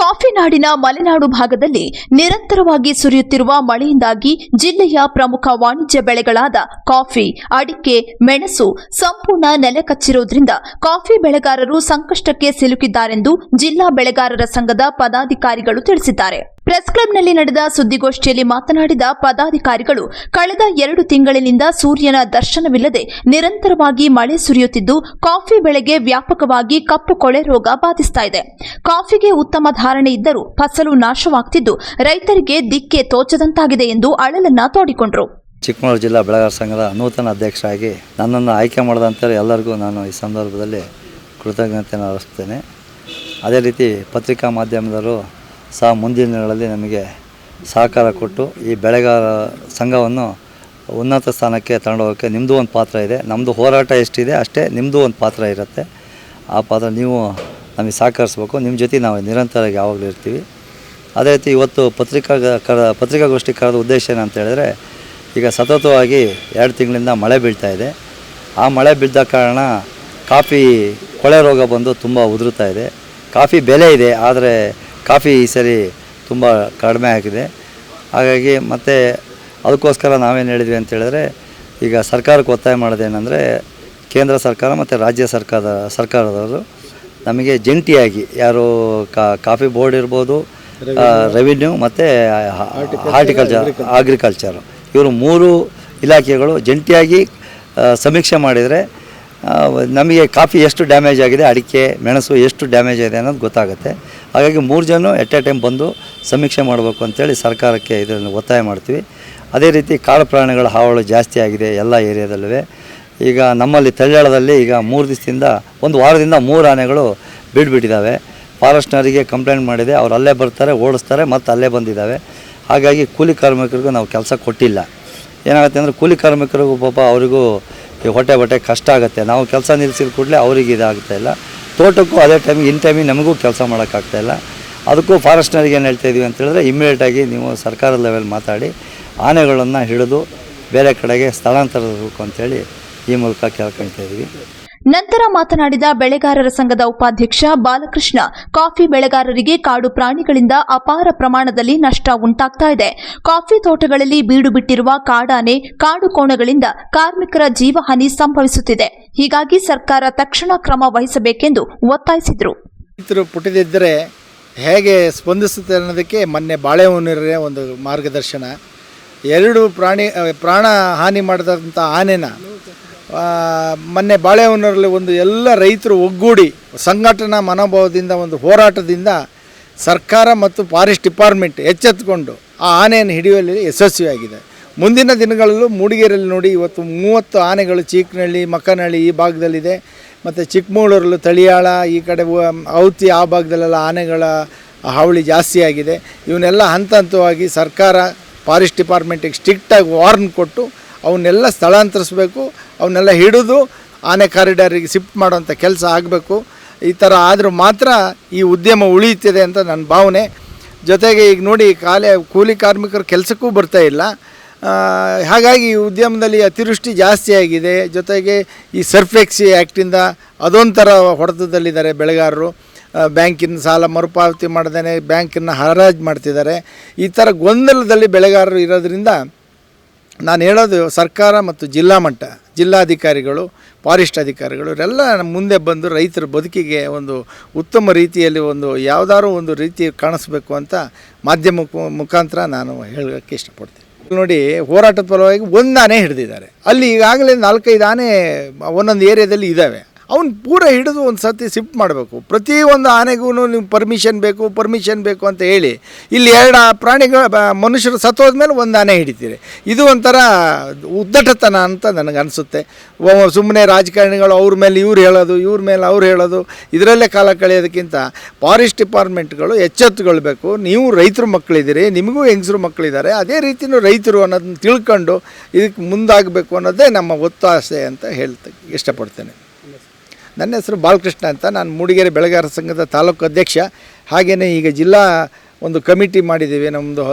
Coffee ನಾಡಿನ ಮಲೆನಾಡು ಭಾಗದಲ್ಲಿ ನಿರಂತರವಾಗಿ ಸುರಿಯುತ್ತಿರುವ ಮಳೆಯಿಂದಾಗಿ ಜಿಲ್ಲೆಯ ಪ್ರಮುಖ ವಾಣಿಜ್ಯ ಬೆಳೆಗಳಾದ ಕಾಫಿ, ಅಡಿಕೆ, ಮೆಣಸು ಸಂಪೂರ್ಣ ನೆಲಕಚ್ಚಿರುವುದರಿಂದ ಕಾಫಿ ಬೆಳೆಗಾರರು ಸಂಕಷ್ಟಕ್ಕೆ ಸಿಲುಕಿದ್ದಾರೆಂದು ಜಿಲ್ಲಾ ಬೆಳೆಗಾರರ ಸಂಘದ ಪದಾಧಿಕಾರಿಗಳು ತಿಳಿಸಿದ್ದಾರೆ. ಪ್ರೆಸ್ ಕ್ಲಬ್ನಲ್ಲಿ ನಡೆದ ಸುದ್ದಿಗೋಷ್ಠಿಯಲ್ಲಿ ಮಾತನಾಡಿದ ಪದಾಧಿಕಾರಿಗಳು, ಕಳೆದ ಎರಡು ತಿಂಗಳಿನಿಂದ ಸೂರ್ಯನ ದರ್ಶನವಿಲ್ಲದೆ ನಿರಂತರವಾಗಿ ಮಳೆ ಸುರಿಯುತ್ತಿದ್ದು, ಕಾಫಿ ಬೆಳೆಗೆ ವ್ಯಾಪಕವಾಗಿ ಕಪ್ಪು ಕೊಳೆ ರೋಗ ಬಾಧಿಸ್ತಾ ಇದೆ. ಕಾಫಿಗೆ ಉತ್ತಮ ಧಾರಣೆ ಇದ್ದರೂ ಫಸಲು ನಾಶವಾಗ್ತಿದ್ದು, ರೈತರಿಗೆ ದಿಕ್ಕೆ ತೋಚದಂತಾಗಿದೆ ಎಂದು ಅಳಲನ್ನ ತೋಡಿಕೊಂಡರು. ಚಿಕ್ಕಮಗಳೂರು ಜಿಲ್ಲಾ ಬೆಳೆಗಾರ ಸಂಘದ ನೂತನ ಅಧ್ಯಕ್ಷರಾಗಿ ನನ್ನನ್ನು ಆಯ್ಕೆ ಮಾಡಿದಂಥ ಎಲ್ಲರಿಗೂ ನಾನು ಈ ಸಂದರ್ಭದಲ್ಲಿ ಕೃತಜ್ಞತೆಯನ್ನು ಅರ್ಪಿಸ್ತೇನೆ. ಅದೇ ರೀತಿ ಪತ್ರಿಕಾ ಮಾಧ್ಯಮದವರು ಸಹ ಮುಂದಿನ ದಿನಗಳಲ್ಲಿ ನಮಗೆ ಸಹಕಾರ ಕೊಟ್ಟು ಈ ಬೆಳೆಗಾರ ಸಂಘವನ್ನು ಉನ್ನತ ಸ್ಥಾನಕ್ಕೆ ತಗೊಂಡೋಗೋಕ್ಕೆ ನಿಮ್ಮದು ಒಂದು ಪಾತ್ರ ಇದೆ. ನಮ್ಮದು ಹೋರಾಟ ಎಷ್ಟಿದೆ ಅಷ್ಟೇ ನಿಮ್ಮದು ಒಂದು ಪಾತ್ರ ಇರುತ್ತೆ. ಆ ಪಾತ್ರ ನೀವು ನಮಗೆ ಸಹಕರಿಸ್ಬೇಕು. ನಿಮ್ಮ ಜೊತೆ ನಾವು ನಿರಂತರವಾಗಿ ಯಾವಾಗಲೂ ಇರ್ತೀವಿ. ಅದೇ ರೀತಿ ಇವತ್ತು ಪತ್ರಿಕಾ ಕರ ಪತ್ರಿಕಾಗೋಷ್ಠಿ ಕರೆದ ಉದ್ದೇಶ ಏನಂತ ಹೇಳಿದ್ರೆ, ಈಗ ಸತತವಾಗಿ ಎರಡು ತಿಂಗಳಿಂದ ಮಳೆ ಬೀಳ್ತಾ ಇದೆ. ಆ ಮಳೆ ಬಿದ್ದ ಕಾರಣ ಕಾಫಿ ಕೊಳೆ ರೋಗ ಬಂದು ತುಂಬ ಉದುರುತ್ತಾ ಇದೆ. ಕಾಫಿ ಬೆಲೆ ಇದೆ, ಆದರೆ ಕಾಫಿ ಈ ಸರಿ ತುಂಬ ಕಡಿಮೆ ಆಗಿದೆ ಹಾಗಾಗಿ ಮತ್ತು ಅದಕ್ಕೋಸ್ಕರ ನಾವೇನು ಹೇಳಿದ್ವಿ ಅಂತ ಹೇಳಿದ್ರೆ, ಈಗ ಸರ್ಕಾರಕ್ಕೆ ಒತ್ತಾಯ ಮಾಡೋದೇನೆಂದರೆ ಕೇಂದ್ರ ಸರ್ಕಾರ ಮತ್ತು ರಾಜ್ಯ ಸರ್ಕಾರದ, ಸರ್ಕಾರದವರು ನಮಗೆ ಜಂಟಿಯಾಗಿ ಯಾರು ಕಾಫಿ ಬೋರ್ಡ್ ಇರ್ಬೋದು ರೆವಿನ್ಯೂ ಮತ್ತು ಹಾರ್ಟಿಕಲ್ಚರ್, ಅಗ್ರಿಕಲ್ಚರ್, ಇವರು ಮೂರು ಇಲಾಖೆಗಳು ಜಂಟಿಯಾಗಿ ಸಮೀಕ್ಷೆ ಮಾಡಿದರೆ ನಮಗೆ ಕಾಫಿ ಎಷ್ಟು ಡ್ಯಾಮೇಜ್ ಆಗಿದೆ, ಅಡಿಕೆ, ಮೆಣಸು ಎಷ್ಟು ಡ್ಯಾಮೇಜ್ ಆಗಿದೆ ಅನ್ನೋದು ಗೊತ್ತಾಗುತ್ತೆ. ಹಾಗಾಗಿ ಮೂರು ಜನ ಎಟ್ ಎ ಟೈಮ್ ಬಂದು ಸಮೀಕ್ಷೆ ಮಾಡಬೇಕು ಅಂತೇಳಿ ಸರ್ಕಾರಕ್ಕೆ ಇದನ್ನು ಒತ್ತಾಯ ಮಾಡ್ತೀವಿ. ಅದೇ ರೀತಿ ಕಾಡು ಪ್ರಾಣಿಗಳ ಹಾವಳು ಜಾಸ್ತಿ ಆಗಿದೆ ಎಲ್ಲ ಏರಿಯಾದಲ್ಲೂ ಈಗ ನಮ್ಮಲ್ಲಿ ತಳ್ಳಾಳದಲ್ಲಿ ಈಗ ಮೂರು ದಿವಸದಿಂದ, ಒಂದು ವಾರದಿಂದ ಮೂರು ಆನೆಗಳು ಬಿಡ್ಬಿಟ್ಟಿದ್ದಾವೆ ಫಾರೆಸ್ಟ್ನವರಿಗೆ ಕಂಪ್ಲೇಂಟ್ ಮಾಡಿದೆ, ಅವ್ರು ಅಲ್ಲೇ ಬರ್ತಾರೆ, ಓಡಿಸ್ತಾರೆ, ಮತ್ತು ಅಲ್ಲೇ ಬಂದಿದ್ದಾವೆ. ಹಾಗಾಗಿ ಕೂಲಿ ಕಾರ್ಮಿಕರಿಗೂ ನಾವು ಕೆಲಸ ಕೊಟ್ಟಿಲ್ಲ. ಏನಾಗುತ್ತೆ ಅಂದರೆ ಕೂಲಿ ಕಾರ್ಮಿಕರಿಗೂ ಪಾಪ ಅವರಿಗೂ ಈ ಹೊಟ್ಟೆ ಬಟ್ಟೆ ಕಷ್ಟ ಆಗುತ್ತೆ. ನಾವು ಕೆಲಸ ನಿಲ್ಲಿಸಿದ ಕೂಡಲೇ ಅವ್ರಿಗೆ ಇದಾಗ್ತಾ ಇಲ್ಲ. ತೋಟಕ್ಕೂ ಅದೇ ಟೈಮಿಗೆ ಇನ್ ಟೈಮಿಗೆ ನಮಗೂ ಕೆಲಸ ಮಾಡೋಕ್ಕಾಗ್ತಾ ಇಲ್ಲ. ಅದಕ್ಕೂ ಫಾರೆಸ್ಟ್ನರಿಗೆ ಏನು ಹೇಳ್ತಾ ಇದೀವಿ ಅಂತೇಳಿದ್ರೆ ಇಮ್ಮಿಡಿಯೇಟಾಗಿ ನೀವು ಸರ್ಕಾರದ ಲೆವೆಲ್ ಮಾತಾಡಿ, ಆನೆಗಳನ್ನು ಹಿಡಿದು ಬೇರೆ ಕಡೆಗೆ ಸ್ಥಳಾಂತರಿಸಬೇಕು ಅಂತೇಳಿ ಈ ಮೂಲಕ ಕೇಳ್ಕೊಳ್ತಾ ಇದ್ದೀವಿ ನಂತರ ಮಾತನಾಡಿದ ಬೆಳೆಗಾರರ ಸಂಘದ ಉಪಾಧ್ಯಕ್ಷ ಬಾಲಕೃಷ್ಣ, ಕಾಫಿ ಬೆಳೆಗಾರರಿಗೆ ಕಾಡು ಪ್ರಾಣಿಗಳಿಂದ ಅಪಾರ ಪ್ರಮಾಣದಲ್ಲಿ ನಷ್ಟ ಉಂಟಾಗ್ತಾ ಇದೆ. ಕಾಫಿ ತೋಟಗಳಲ್ಲಿ ಬೀಡು ಬಿಟ್ಟಿರುವ ಕಾಡಾನೆ, ಕಾಡು ಕೋಣಗಳಿಂದ ಕಾರ್ಮಿಕರ ಜೀವಹಾನಿ ಸಂಭವಿಸುತ್ತಿದೆ. ಹೀಗಾಗಿ ಸರ್ಕಾರ ತಕ್ಷಣ ಕ್ರಮ ವಹಿಸಬೇಕೆಂದು ಒತ್ತಾಯಿಸಿದರು. ಪುಟಿದಿದ್ದರೆ ಹೇಗೆ ಸ್ಪಂದಿಸುತ್ತೆ ಅನ್ನೋದಕ್ಕೆ ಮೊನ್ನೆ ಬಾಳೆಹೊನ್ನೂರೇ ಒಂದು ಮಾರ್ಗದರ್ಶನ. ಎರಡು ಪ್ರಾಣಿ, ಪ್ರಾಣ ಹಾನಿ ಮಾಡಿದಂಥ ಆನೆನ ಮೊನ್ನೆ ಬಾಳೆಹೊನ್ನೂರಲ್ಲಿ ಒಂದು ಎಲ್ಲ ರೈತರು ಒಗ್ಗೂಡಿ ಸಂಘಟನಾ ಮನೋಭಾವದಿಂದ ಒಂದು ಹೋರಾಟದಿಂದ ಸರ್ಕಾರ ಮತ್ತು ಫಾರೆಸ್ಟ್ ಡಿಪಾರ್ಟ್ಮೆಂಟ್ ಎಚ್ಚೆತ್ತುಕೊಂಡು ಆ ಆನೆಯನ್ನು ಹಿಡಿಯುವಲ್ಲಿ ಯಶಸ್ವಿಯಾಗಿದೆ. ಮುಂದಿನ ದಿನಗಳಲ್ಲೂ ಮೂಡಿಗೆರೆಯಲ್ಲಿ ನೋಡಿ ಇವತ್ತು ಮೂವತ್ತು ಆನೆಗಳು ಚೀಕನಹಳ್ಳಿ, ಮಕ್ಕನಹಳ್ಳಿ ಈ ಭಾಗದಲ್ಲಿದೆ. ಮತ್ತು ಚಿಕ್ಕಮಗಳೂರಲ್ಲೂ ತಳಿಯಾಳ, ಈ ಕಡೆ ಔತಿ ಆ ಭಾಗದಲ್ಲೆಲ್ಲ ಆನೆಗಳ ಹಾವಳಿ ಜಾಸ್ತಿಯಾಗಿದೆ ಇವನ್ನೆಲ್ಲ ಹಂತ ಹಂತವಾಗಿ ಸರ್ಕಾರ, ಫಾರೆಸ್ಟ್ ಡಿಪಾರ್ಟ್ಮೆಂಟಿಗೆ ಸ್ಟ್ರಿಕ್ಟಾಗಿ ವಾರ್ನ್ ಕೊಟ್ಟು ಅವನ್ನೆಲ್ಲ ಸ್ಥಳಾಂತರಿಸಬೇಕು. ಅವನ್ನೆಲ್ಲ ಹಿಡಿದು ಆನೆ ಕಾರಿಡಾರಿಗೆ ಶಿಫ್ಟ್ ಮಾಡೋಂಥ ಕೆಲಸ ಆಗಬೇಕು. ಈ ಥರ ಆದರೂ ಮಾತ್ರ ಈ ಉದ್ಯಮ ಉಳಿಯುತ್ತಿದೆ ಅಂತ ನನ್ನ ಭಾವನೆ. ಜೊತೆಗೆ ಈಗ ನೋಡಿ, ಕಾಲೇ ಕೂಲಿ ಕಾರ್ಮಿಕರು ಕೆಲಸಕ್ಕೂ ಬರ್ತಾ ಇಲ್ಲ. ಹಾಗಾಗಿ ಈ ಉದ್ಯಮದಲ್ಲಿ ಅತಿವೃಷ್ಟಿ ಜಾಸ್ತಿ ಆಗಿದೆ. ಜೊತೆಗೆ ಈ ಸರ್ಫೆಕ್ಸಿ ಆ್ಯಕ್ಟಿಂದ ಅದೊಂಥರ ಹೊಡೆತದಲ್ಲಿದ್ದಾರೆ ಬೆಳೆಗಾರರು. ಬ್ಯಾಂಕಿನ ಸಾಲ ಮರುಪಾವತಿ ಮಾಡ್ದೇ ಬ್ಯಾಂಕನ್ನು ಹರಾಜು ಮಾಡ್ತಿದ್ದಾರೆ. ಈ ಥರ ಗೊಂದಲದಲ್ಲಿ ಬೆಳೆಗಾರರು ಇರೋದ್ರಿಂದ ನಾನು ಹೇಳೋದು ಸರ್ಕಾರ ಮತ್ತು ಜಿಲ್ಲಾ ಮಟ್ಟ. ಜಿಲ್ಲಾಧಿಕಾರಿಗಳು, ಫಾರೆಸ್ಟ್ ಅಧಿಕಾರಿಗಳು, ಇವರೆಲ್ಲ ಮುಂದೆ ಬಂದು ರೈತರ ಬದುಕಿಗೆ ಒಂದು ಉತ್ತಮ ರೀತಿಯಲ್ಲಿ ಒಂದು ಯಾವುದಾದ್ರು ಒಂದು ರೀತಿ ಕಾಣಿಸ್ಬೇಕು ಅಂತ ಮಾಧ್ಯಮ ಮುಖಾಂತರ ನಾನು ಹೇಳೋಕ್ಕೆ ಇಷ್ಟಪಡ್ತೀನಿ. ನೋಡಿ ಹೋರಾಟದ ಪರವಾಗಿ ಒಂದು ಆನೆ ಹಿಡಿದಿದ್ದಾರೆ. ಅಲ್ಲಿ ಈಗಾಗಲೇ ನಾಲ್ಕೈದು ಆನೆ ಒಂದೊಂದು ಏರಿಯಾದಲ್ಲಿ ಇದ್ದಾವೆ ಅವ್ನು ಪೂರ ಹಿಡಿದು ಒಂದು ಸತಿ ಶಿಫ್ಟ್ ಮಾಡಬೇಕು. ಪ್ರತಿ ಒಂದು ಆನೆಗೂ ನಿಮ್ಗೆ ಪರ್ಮಿಷನ್ ಬೇಕು ಪರ್ಮಿಷನ್ ಬೇಕು ಅಂತ ಹೇಳಿ, ಇಲ್ಲಿ ಎರಡು ಪ್ರಾಣಿಗಳು ಮನುಷ್ಯರು ಸತ್ತೋದ್ಮೇಲೆ ಒಂದು ಆನೆ ಹಿಡಿತೀರಿ. ಇದು ಒಂಥರ ಉದ್ದಟತನ ಅಂತ ನನಗೆ ಅನಿಸುತ್ತೆ. ಸುಮ್ಮನೆ ರಾಜಕಾರಣಿಗಳು ಅವ್ರ ಮೇಲೆ ಇವ್ರು ಹೇಳೋದು, ಇವ್ರ ಮೇಲೆ ಅವ್ರು ಹೇಳೋದು, ಇದರಲ್ಲೇ ಕಾಲ ಕಳೆಯೋದಕ್ಕಿಂತ ಫಾರೆಸ್ಟ್ ಡಿಪಾರ್ಟ್ಮೆಂಟ್ಗಳು ಎಚ್ಚೆತ್ತುಕೊಳ್ಬೇಕು ನೀವು ರೈತರು ಮಕ್ಕಳಿದ್ದೀರಿ ನಿಮಗೂ ಹೆಂಗಸರು ಮಕ್ಕಳಿದ್ದಾರೆ ಅದೇ ರೀತಿಯೂ ರೈತರು ಅನ್ನೋದನ್ನ ತಿಳ್ಕೊಂಡು ಇದಕ್ಕೆ ಮುಂದಾಗಬೇಕು ಅನ್ನೋದೇ ನಮ್ಮ ಒತ್ತಾಸೆ ಅಂತ ಹೇಳ್ತಾ, ಇಷ್ಟಪಡ್ತೇನೆ. ನನ್ನ ಹೆಸರು ಬಾಲಕೃಷ್ಣ ಅಂತ. ನಾನು ಮೂಡಿಗೆರೆ ಬೆಳೆಗಾರರ ಸಂಘದ ತಾಲೂಕು ಅಧ್ಯಕ್ಷ. ಹಾಗೆಯೇ ಈಗ ಜಿಲ್ಲಾ ಒಂದು ಕಮಿಟಿ ಮಾಡಿದ್ದೀವಿ. ನಮ್ಮದು